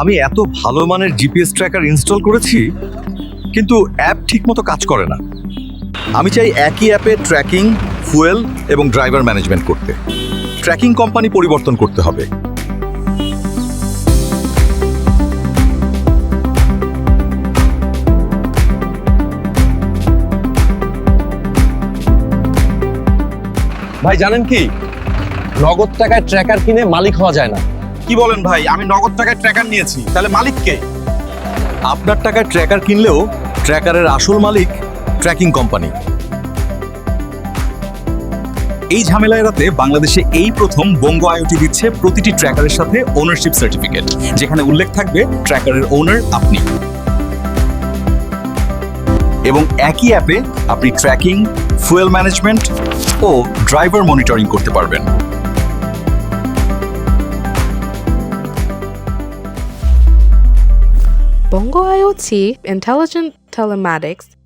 আমি এত ভালো মানের জিপিএস ট্র্যাকার ইনস্টল করেছি, কিন্তু অ্যাপ ঠিকমতো কাজ করে না। আমি চাই একই অ্যাপে ট্র্যাকিং, ফুয়েল এবং ড্রাইভার ম্যানেজমেন্ট করতে। ট্র্যাকিং কোম্পানি পরিবর্তন করতে হবে। ভাই, জানেন কি? নগদ টাকায় ট্র্যাকার কিনে মালিক হওয়া যায় না। কি বলেন ভাই? আমি নগদ টাকায় ট্র্যাকার নিয়েছি। তাহলে মালিক কে? আপনার টাকায় ট্র্যাকার কিনলেও ট্র্যাকারের আসল মালিক ট্র্যাকিং কোম্পানি এই ঝামেলা এড়াতে বাংলাদেশে এই প্রথম বঙ্গ আইওটি দিচ্ছে প্রতিটি ট্র্যাকারের সাথে ওনারশিপ সার্টিফিকেট যেখানে উল্লেখ থাকবে ট্র্যাকারের ওনার আপনি। এবং একই অ্যাপে আপনি ট্র্যাকিং ফুয়েল ম্যানেজমেন্ট ও ড্রাইভার মনিটরিং করতে পারবেন। Bongo IoT Intelligent Telematics